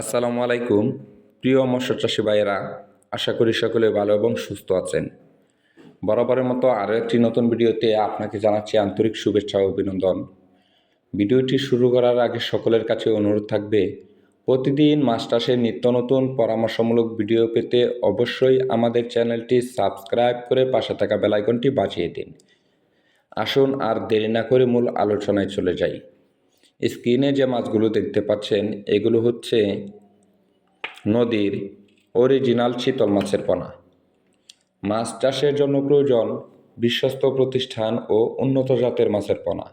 আসসালামু আলাইকুম। প্রিয় মৎস্য চাষি ভাইয়েরা, আশা করি সকলে ভালো এবং সুস্থ আছেন। বরাবরের মতো আরও একটি নতুন ভিডিওতে আপনাকে জানাচ্ছি আন্তরিক শুভেচ্ছা ও অভিনন্দন। ভিডিওটি শুরু করার আগে সকলের কাছে অনুরোধ থাকবে, প্রতিদিন চাষের নিত্য নতুন পরামর্শমূলক ভিডিও পেতে অবশ্যই আমাদের চ্যানেলটি সাবস্ক্রাইব করে পাশে থাকা বেলাইকনটি বাঁচিয়ে দিন। আসুন আর দেরি না করে মূল আলোচনায় চলে যাই। স্ক্রিনে যে মাছগুলো দেখতে পাচ্ছেন, এগুলো হচ্ছে নদীর অরিজিনাল চিতল মাছের পোনা। মাছ চাষের জন্য প্রয়োজন বিশ্বস্ত প্রতিষ্ঠান ও উন্নত জাতের মাছের পোনা।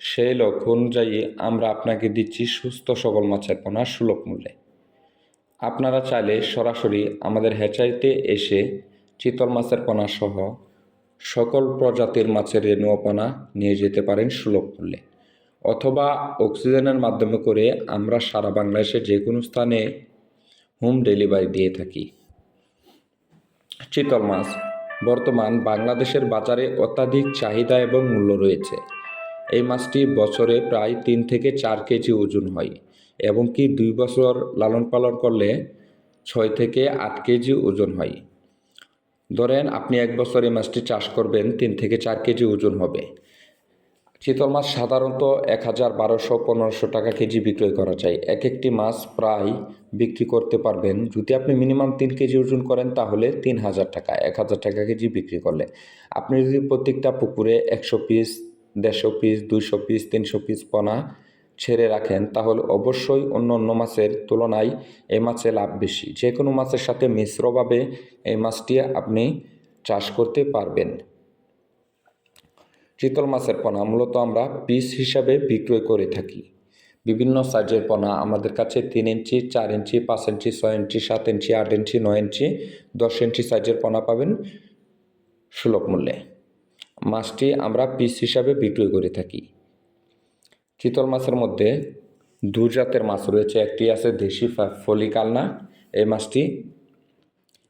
সেই লক্ষ্য অনুযায়ী আমরা আপনাকে দিচ্ছি সুস্থ সবল মাছের পোনা সুলভ মূল্যে। আপনারা চাইলে সরাসরি আমাদের হ্যাচারিতে এসে চিতল মাছের পোনা সহ সকল প্রজাতির মাছের রেণু পোনা নিয়ে যেতে পারেন সুলভ মূল্যে। অথবা অক্সিজেনের মাধ্যমে করে আমরা সারা বাংলাদেশে যে কোনো স্থানে হোম ডেলিভারি দিয়ে থাকি। চিতল মাছ, বর্তমান বাংলাদেশের বাজারে অত্যাধিক চাহিদা এবং মূল্য রয়েছে। এই মাছটি বছরে প্রায় তিন থেকে চার কেজি ওজন হয় এবং কি দুই বছর লালন পালন করলে ছয় থেকে আট কেজি ওজন হয়। ধরেন আপনি এক বছর এই মাছটি চাষ করবেন, তিন থেকে চার কেজি ওজন হবে। চিতল মাছ সাধারণত এক হাজার বারোশো পনেরোশো টাকা কেজি বিক্রয় করা যায়। এক একটি মাছ প্রায় বিক্রি করতে পারবেন। যদি আপনি মিনিমাম তিন কেজি ওজন করেন, তাহলে তিন হাজার টাকা, এক হাজার টাকা কেজি বিক্রি করলে। আপনি যদি প্রত্যেকটা পুকুরে একশো পিস, দেড়শো পিস, দুইশো পিস, তিনশো পিস পোনা ছেড়ে রাখেন, তাহলে অবশ্যই অন্য অন্য মাছের তুলনায় এই মাছে লাভ বেশি। যে কোনো মাছের সাথে মিশ্রভাবে এই মাছটি আপনি চাষ করতে পারবেন। চিতল মাছের পোনা মূলত আমরা পিস হিসাবে বিক্রয় করে থাকি। বিভিন্ন সাইজের পোনা আমাদের কাছে তিন ইঞ্চি, চার ইঞ্চি, পাঁচ ইঞ্চি, ছয় ইঞ্চি, সাত ইঞ্চি, আট ইঞ্চি, নয় ইঞ্চি, দশ ইঞ্চি সাইজের পোনা পাবেন সুলভ মূল্যে। মাছটি আমরা পিস হিসাবে বিক্রয় করে থাকি। চিতল মাছের মধ্যে দু জাতের মাছ রয়েছে, একটি আছে দেশি ফলিকালনা এই মাছটি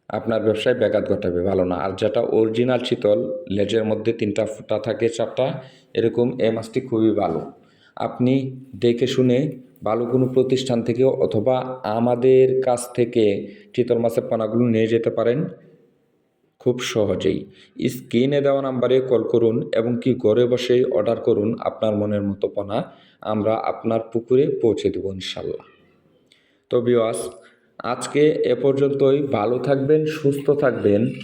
আপনার ব্যবসায় ব্যাঘাত ঘটাবে, ভালো না। আর যেটা অরিজিনাল চিতল লেজের মধ্যে তিনটা ফুটা থাকে চারটা, এরকম এই মাছটি খুবই ভালো। আপনি দেখে শুনে ভালো কোনো প্রতিষ্ঠান থেকে অথবা আমাদের কাছ থেকে চিতল মাছের পানাগুলো নিয়ে যেতে পারেন খুব সহজেই। স্ক্রিনে দেওয়া নাম্বারে কল করুন এবং কি ঘরে বসেই অর্ডার করুন আপনার মনের মতো পোনা, আমরা আপনার পুকুরে পৌঁছে দেবো ইনশাল্লাহ। তো বিওয়াস আজকে এ পর্যন্তই। ভালো থাকবেন সুস্থ থাকবেন।